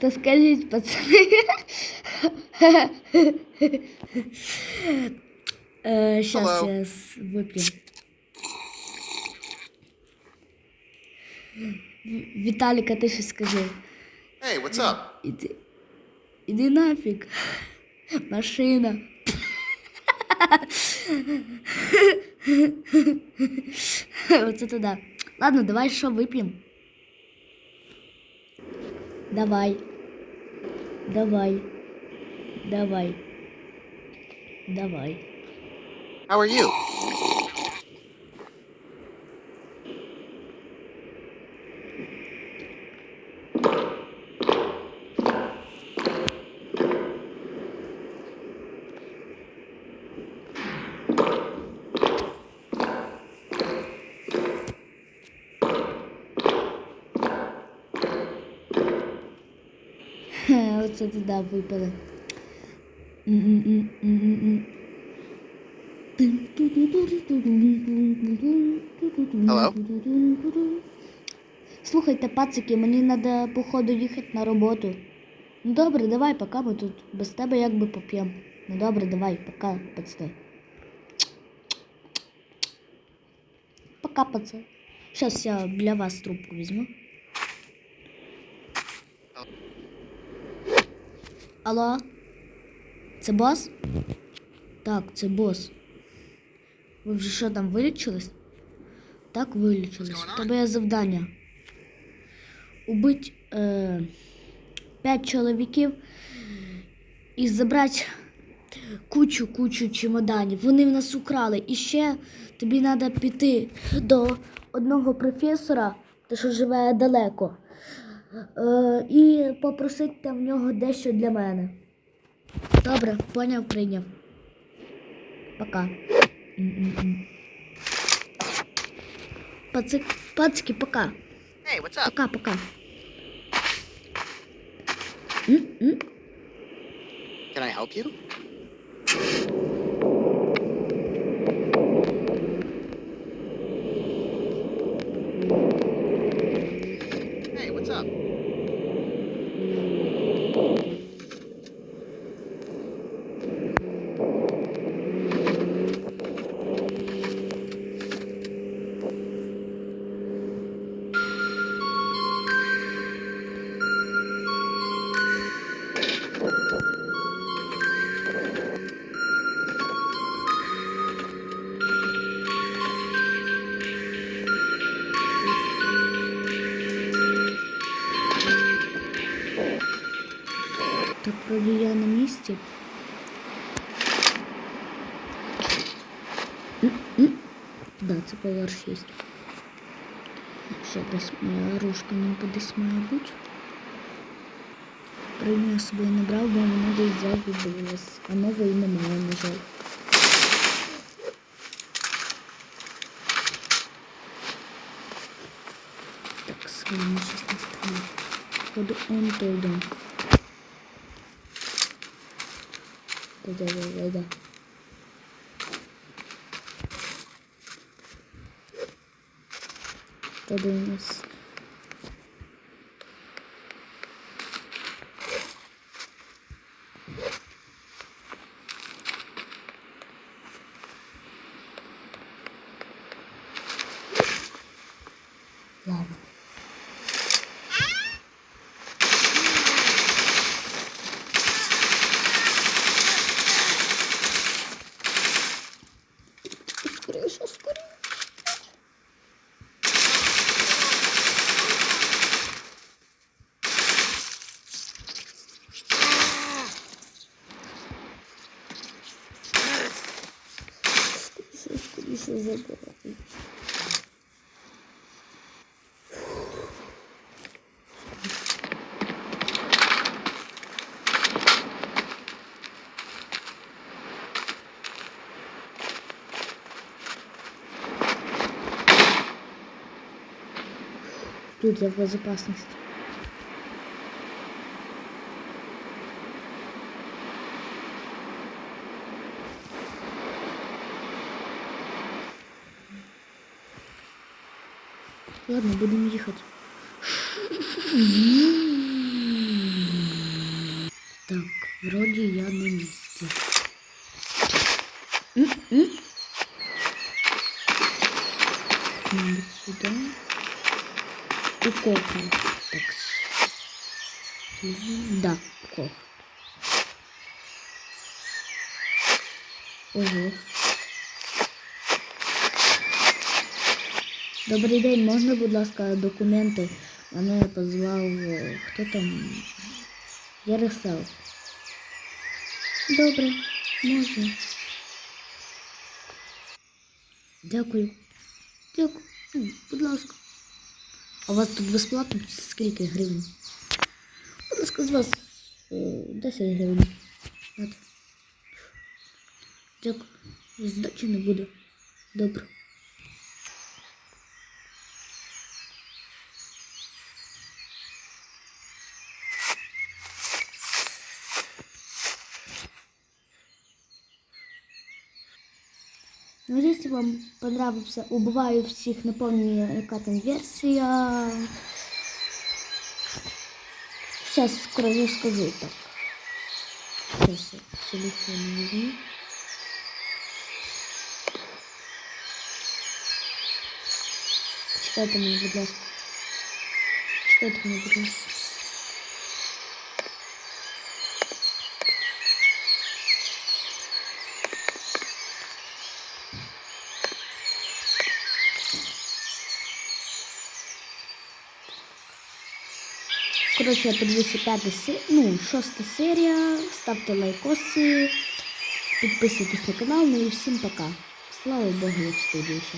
Та скажіть, пацани. Е, Щас Hello. я с- вип'ю. В- Віталіка, ти щось скажи. Hey, what's up? Іди, іди нафіг. Машина. Оце туди. Ладно, давай що вип'ємо. Давай. Давай. Давай. Давай. How are you? Оце туди. М-м-м-м-м-м. Hello? Слухайте, пацики, мені треба, походу, їхати на роботу. Ну добре, давай, пока ми тут без тебе якби поп'ємо. Ну добре, давай, пока, пацани. Пока, пацан. Зараз я для вас трубку візьму. Алло? Це бос? Так, це бос. Ви вже що там вилічились? Так, вилічились. У тебе є завдання. Убить е, 5 чоловіків і забрати кучу-кучу чемоданів. Вони в нас украли. І ще тобі треба піти до одного професора, що живе далеко. Е, і попросити в нього дещо для мене. Добре, поняв, прийняв. Пока. Пацик, пацики, пока. Hey, what's up? Пока, пока. Can I help you? На Да, це поверх 6. Ще десь моя ружка не десь має бути. Прийму я собі не брав, бо воно десь загубилось. А нової немає, на жаль. Так, своєму щось не стане. Походу, он той. Burada burada. Tadımız. Забирай. Тут в безопасности. Ладно, будем ехать. Так, вроді я на місці. М-м. Мабуть, сюди. У кухню. Так. Мгм, Да, кухня. Ого. Добрий день, можна, будь ласка, документи? Мене позвав е, хто там? Ярослав. Добре, можна. Дякую. Дякую. Будь ласка. А у вас тут безплатно скільки гривень? Будь ласка, з вас е, 10 гривень. От. Дякую. Здачі не буде. Добре. Ну, если вам понравился, убываю всех, напомню, яка там версия. Сейчас скоро я скажу так. Сейчас я телефон возьму. Чекайте мене, будь ласка. Чекайте мене, будь. Коротше, я подивився п'ята се- ну, шоста серія. Ставте лайкоси, підписуйтесь на канал, ну і всім пока. Слава Богу, я в студії ще.